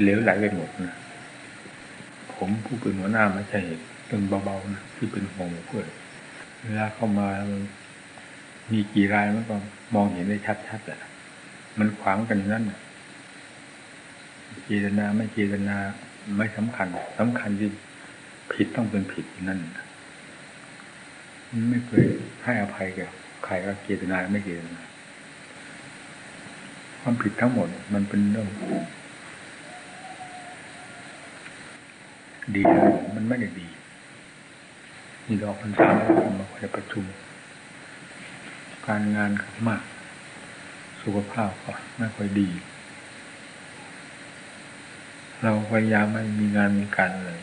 เหลวไหลไปหมดนะผมผู้เป็นหัวหน้าไม่ใช่เรื่งเบาๆนะที่เป็นห่วงเพื่อนเวลาเข้ามามีกี่รายมันก็มองเห็นได้ชัดๆอะมันขวางกันนั่นเจตนาไม่เจตนาไม่สำคัญสำคัญที่ผิดต้องเป็นผิดนั่นไม่เคยให้อภัยกับใครว่าเจตนาไม่เจตนาความผิดทั้งหมด มันเป็นเรื่อง ดีแล้วมันไม่ได้ดีมีดอกพันสามมาคอยประชุม การงานก็มาก สุขภาพก็ไม่ค่อยดี เราพยายามไม่มีงานมีการเลย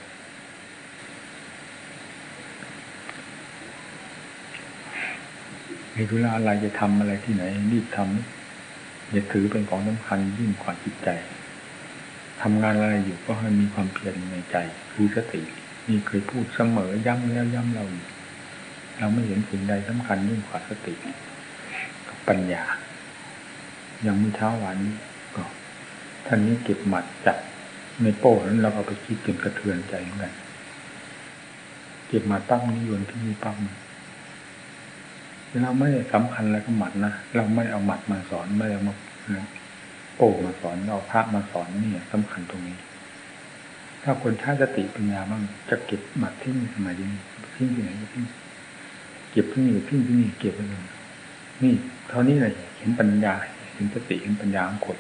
มีธุระอะไรจะทำอะไรที่ไหนรีบทำอย่าถือเป็นของสำคัญยิ่งกว่าจิตใจ ทำงานอะไรอยู่ก็ให้มีความเพียรในใจ คือสตินี่เคยพูดเสมอย้ำแล้วย้ำเราอยู่เราไม่เห็นสิ่งใดสำคัญยิ่งกว่าสติกับปัญญาอย่างเมื่อเช้าวันก็ท่านนี้เก็บหมัดจับในโป้นั้นเราเอาไปคิดจนกระเทือนใจเหมือนกันเก็บมาตั้งนิยนที่นี่ปั๊มเราไม่สำคัญอะไรกับหมัดนะเราไม่เอาหมัดมาสอนไม่เอามา โป้มาสอนเราพระมาสอนนี่สำคัญตรงนี้ ถ้าคนใช้สติปัญญาบ้างจะเก็บหมัดที่นี่ทำไมดีทิ้งที่ไหนก็ทิ้งเก็บที่นี่ทิ้งที่นี่เก็บไปเลยนี่เท่านี้เลยเห็นปัญญา เห็นสติเห็นปัญญาของคน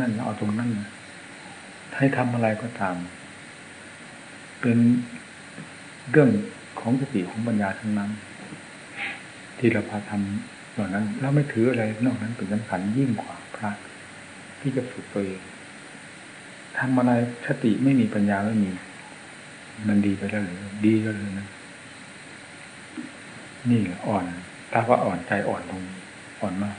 นั่นเราเอาตรงนั้นนะให้ทำอะไรก็ตาม เป็นเรื่องของสติของปัญญาทั้งนั้น ที่เราพาทำ เหล่านั้นเราไม่ถืออะไรนอกนั้นเป็นสำคัญยิ่งกว่าพระที่จะฝึกตัวเองทำอะไรสติไม่มีปัญญาไม่มี มันดีไปแล้วหรือดีก็เลยนะนี่อ่อนถ้าว่าอ่อนใจอ่อนตรงอ่อนมาก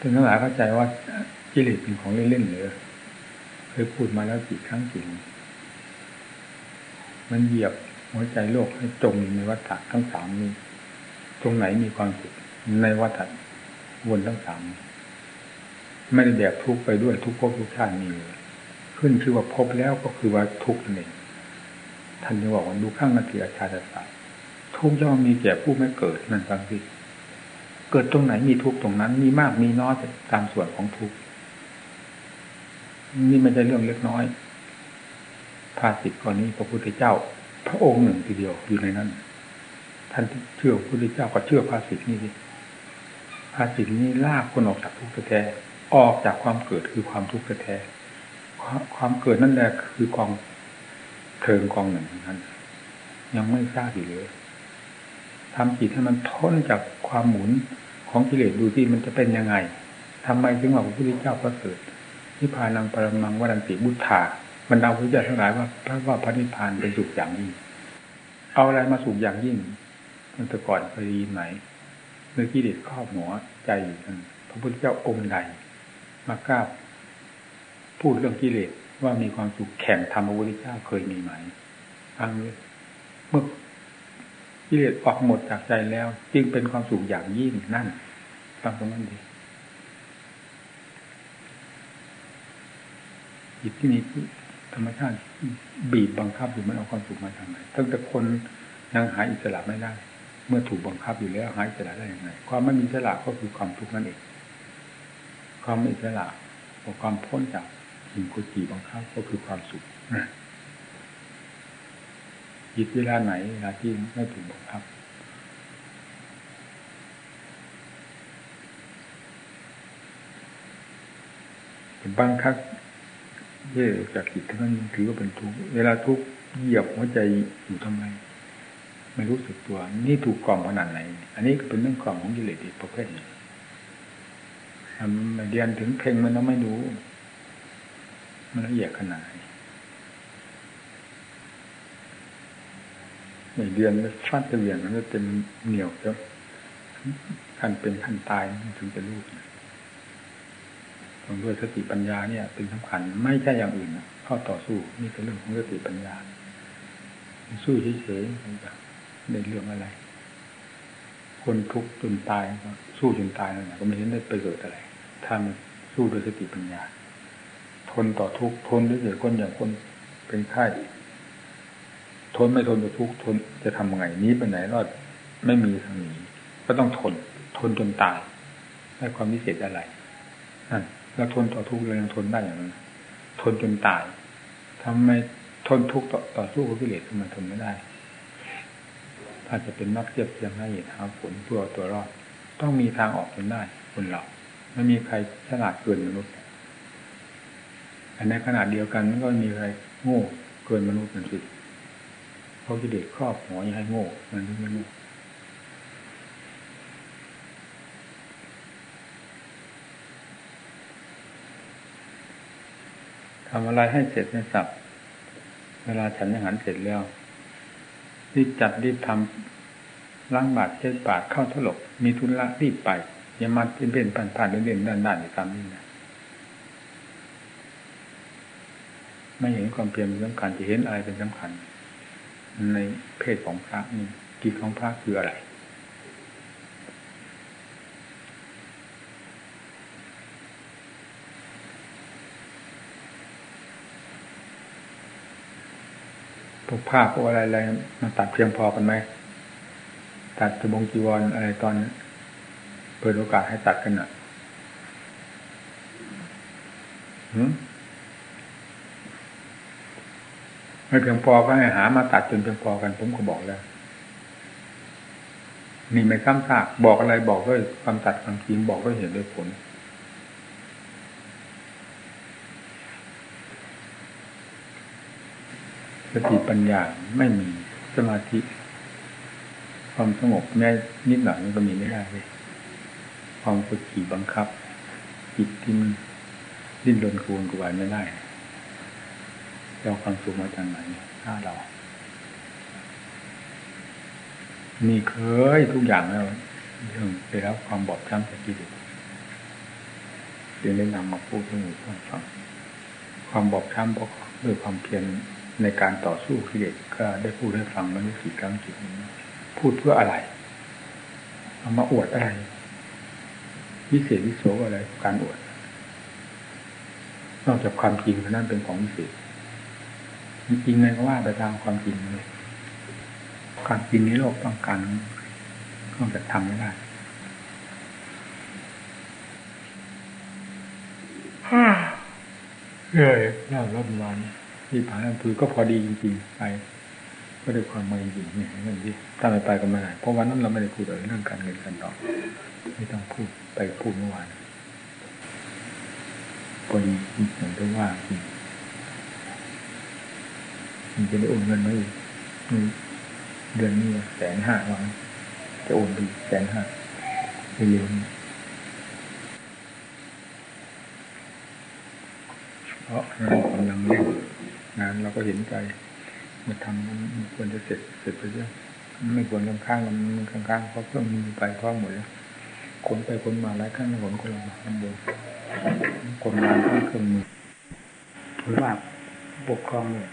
ถึงทั้งหลายเข้าใจว่ากิเลสเป็นของเล่นๆเลยเคยพูดมาแล้วกี่ครั้งกี่มันเหยียบ หัวใจโลกให้จมในวัฏฏะทั้งสามนี้ ตรงไหนมีความสุขในวัฏฏะวนทั้งสามไม่ได้แบกทุกไปด้วยทุกภพทุกชาติมีเลยขึ้นชื่อว่าพบแล้วก็คือว่าทุกนั่นเองท่านจะบอกว่าดูข้างนาทีอาชาติศาสตร์ทุกย่อมมีแก่ผู้ไม่เกิดนั่นฟังสิเกิดตรงไหนมีทุกตรงนั้น มีมากมีน้อยตามส่วนของทุกนี่ไม่ใช่เรื่องเล็กน้อยภาสิตก่อนนี้พระพุทธเจ้า พระองค์หนึ่งทีเดียวอยู่ในนั้น ท่านเชื่อพระพุทธเจ้าก็เชื่อภาสิตนี่ดิภาสิตนี้ลากคนออกจากทุกข์แท้ออกจากความเกิดคือความทุกข์แท้ความเกิดนั่นแหละคือกองเทิงกองหนึ่งนั้น ยังไม่ทราบอยู่เลยทำจิตให้มันพ้นจากความหมุนของกิเลสดูที่มันจะเป็นยังไงทำไมถึงว่าพระพุทธเจ้าประเสริฐนิพพานังปรมังวรันติบุตธา บรรดาพุทธเจ้าทั้งหลายว่าพระว่าพระนิพพานเป็นสุขอย่างยิ่ง เอาอะไรมาสุขอย่างยิ่งมันแต่ก่อนเคยยินไหมเมื่อกิเลสครอบหัวใจอยู่ท่นพระพุทธเจ้าองค์ใดมากล้าพูดเรื่องกิเลสว่ามีความสุขแข่งธรรมพระพุทธเจ้าเคยมีไหมฟังเลยเมื่อกิเลสออกหมดจากใจแล้ว จึงเป็นความสุขอย่างยิ่งนั่นฟังตรงนั้นดีจิตที่นี้ รรมชาติ บีบบังคับอยู่มันเอาความสุขมาทางไหนตั้งแต่คนยังหาอิสระไม่ได้ เมื่อถูกบังคับอยู่แล้วหาอิสระได้ยังไง ความไม่มีอิสระก็คือความทุกข์นั่นเอง ความไม่อิสระกับความพ้นจากสิ่งกุจีบังคับก็คือความสุขจิตเวลาไหนเวลาที่ไม่ถูกบังคับบางครั้ง เย่จากจิตท่านถือว่าเป็นทุกข์เวลาทุกข์เหยียบหัวใจอยู่ทำไมไม่รู้สึกตัว นี่ถูกกล่อมขนาดไหน อันนี้ก็เป็นเรื่องกล่อมของกิเลสอีกประเภทหนึ่งมันเรียนถึงเพลงมันแล้วไม่รู้ มันละเอียดขนาดไหนเรียนแล้วฟาดจะเรียนมันจะเป็นเหนียวจะขั้นเป็นขั้นตายถึงจะรู้ ต้องด้วยสติปัญญาเนี่ย เป็นสำคัญไม่ใช่อย่างอื่นเข้าต่อสู้นี่เป็นเรื่องของสติปัญญา สู้เฉยๆในเรื่องอะไร คนทุกข์จนตายสู้จนตายนั่นก็ไม่เห็นได้ประโยชน์อะไรถ้ามันสู้ด้วยสติปัญญา ทนต่อทุกข์ทนด้วยเกิดคนอย่างคนเป็นไข้ทนไม่ทนต่อทุกข์ทนจะทำยังไงนี้ไปไหนรอดไม่มีทางหนีก็ต้องทน ทนจนตายได้ความพิเศษอะไรนั่น แล้วทนต่อทุกข์เรายังทนได้อย่างนั้นทนจนตายทำไมทนทุกข์ต่อต่อสู้กับกิเลสทำไมทนไม่ได้ ถ้าจะเป็นนักเทียบเทียมให้เห็นหาผลเพื่อตัวรอด ต้องมีทางออกจนได้คนเราไม่มีใครฉลาดเกินมนุษย์อันในขนาดเดียวกันมันก็มีใครโง่เกินมนุษย์นั่นสิเพราะกิเลสครอบหัวยังให้โง่มันไม่โง่ ทำอะไรให้เสร็จในสับเวลาฉันยังหันเสร็จแล้วรีบจัดรีบทำล้างบาดเช็ดบาดเข้าถลก มีทุนละรีบไป อย่ามาเป็นเป็นผ่านผ่านเด่นๆด้านๆอย่างตามนี้นะไม่เห็นความเพียรเป็นสำคัญจะเห็นอะไรเป็นสำคัญ ในเพศของพระนี่กิจของพระคืออะไร พวกผ้าพวกอะไรอะไรมาตัดเพียงพอกันไหมตัดสบงจีวรอะไรตอนเปิดโอกาสให้ตัดกันอะไม่เพียงพอก็ให้หามาตัดจนเพียงพอกันผมก็บอกแล้วนี่ไม่ซ้ำซากบอกอะไรบอกด้วยความตัดความจริงบอกด้วยเหตุด้วยผล สติปัญญาไม่มีสมาธิ ความสงบแม้นิดหน่อยมันก็มีไม่ได้เลยความกดขี่บังคับ จิตที่มันดิ้นรนกวนกวายไม่ได้เราความสุขมาจากไหนถ้าเรา มีเคยทุกอย่างแล้วเรื่องไปแล้วความบอบช้ำจากกิเลสจึงได้นำมาพูดให้หมู่เพื่อนฟังความบอบช้ำเพราะด้วยความเพียร ในการต่อสู้กิเลสก็ได้พูดให้ฟังมานุกี่ครั้งกี่นี้พูดเพื่ออะไร เอามาอวดอะไรวิเศษวิโสอะไรการอวด นอกจากความจริงเท่านั้นเป็นของวิเศษจริงๆเลยก็ว่าไปตามความจริงเลยความจริงนี้โลกต้องการนอกจากทำไม่ได้ฮ่าเลยน่ารบวัน ที่ผ่านนั่นคือก็พอดีจริงๆไปก็ด้วยความไม่จริงเนี่ยนั่นดิถ้าไม่ไปก็ไม่ได้เพราะวันนั้นเราไม่ได้พูดเรื่องการเงินกันดอกไม่ต้องพูดไปพูดเมื่อวานพอดีอย่างที่ว่าจริงมันจะได้โอนเงินมาอีกเดือนนี้แสนห้าวันจะโอนไปแสนห้าเร็วๆนี้ เพราะเรากำลังเล่นงานเราก็เห็นใจมาทำมันควรจะเสร็จเสร็จไปเยอะไม่ควรข้างขางมันข้างขางเพราะเครื่องมือไปพร้อมหมดแล้วขนไปขนมาหลายครั้งขนคนละมาข้างบนคนงานทั้งเครื่องมือถือว่าปกครองเลย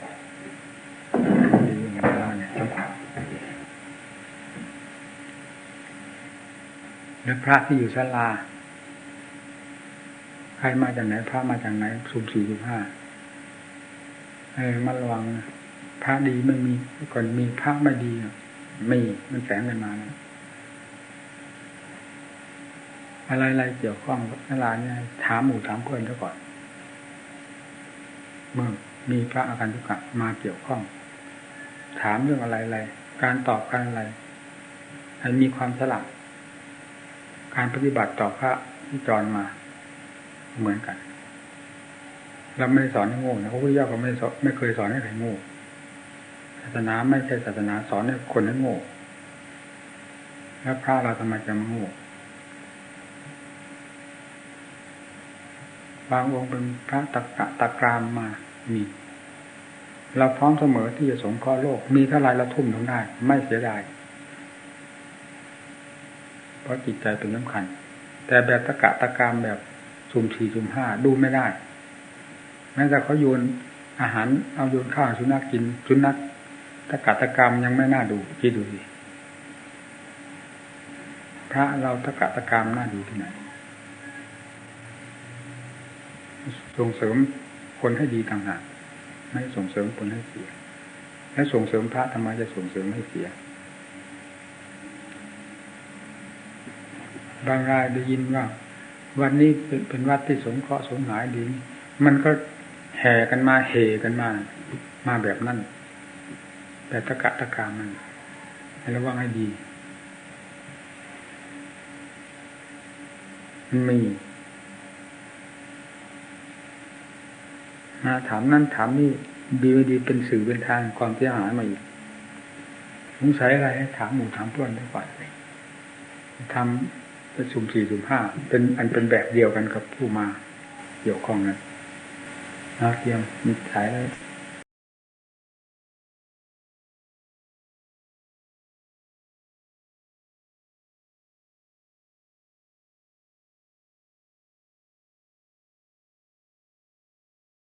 ดีอย่างนี้เนี่ยแล้วพระที่อยู่ศาลา รมาจากไหน พระมาจากไหนสุ่มสี่สุ่มห้าให้มาระวังพระดีไม่มีก่อนมีพระไม่ดีมีมันแฝงกันมานะอะไรๆเกี่ยวข้องกับอะไรเนี่ยถามหมู่ถามเพื่อนซะก่อน เมื่อมีพระอาการทุกข์มาเกี่ยวข้อง ถามเรื่องอะไรๆการตอบการอะไรให้มีความฉลาดการปฏิบัติต่อพระที่จรมา เหมือนกันเราไม่ได้สอนให้โง่นะพระพุทธเจ้าก็ไม่สอนไม่เคยสอนให้ใครโง่ศาสนาไม่ใช่ศาสนาสอนให้คนให้โง่แล้วพระเราทำไมจะมาโง่บางองค์เป็นพระตะกะตะกรามมามีเราพร้อมเสมอที่จะสงเคราะห์โลก มีเท่าไรเราทุ่มลงได้ ไม่เสียดายเพราะจิตใจเป็นสำคัญ แต่แบบตะกะตะกรามแบบ สุ่มสี่สุ่มห้าดูไม่ได้แม้แต่เขาโยนอาหารเอาโยนข้าวสุนัขกินสุนัขตะกัดตะกรรมยังไม่น่าดูคิดดูสิพระเราตะกะตะกามน้าดูที่ไหนส่งเสริมคนให้ดีต่างหากไม่ส่งเสริมคนให้เสีย และส่งเสริมพระทำไมจะส่งเสริมให้เสีย บางรายได้ยินว่า วันนี้เป็นวัดที่สงเคราะห์สงหายดี มันก็แห่กันมาเฮกันมา มาแบบนั้น แต่ตะกะตะกามมันให้ระวังให้ดีมันมีมาถามนั่นถามนี่ดีไม่ดีเป็นสื่อเป็นทางความเสียหายมาอีกสงสัยอะไรถามหมู่ถามเพื่อนได้ก่อนทำ เป็นสุ่มสี่สุ่มห้าเป็นอันเป็นแบบเดียวกันกับผู้มาเกี่ยวข้องนั้นนะเตรียมมีสายแล้ว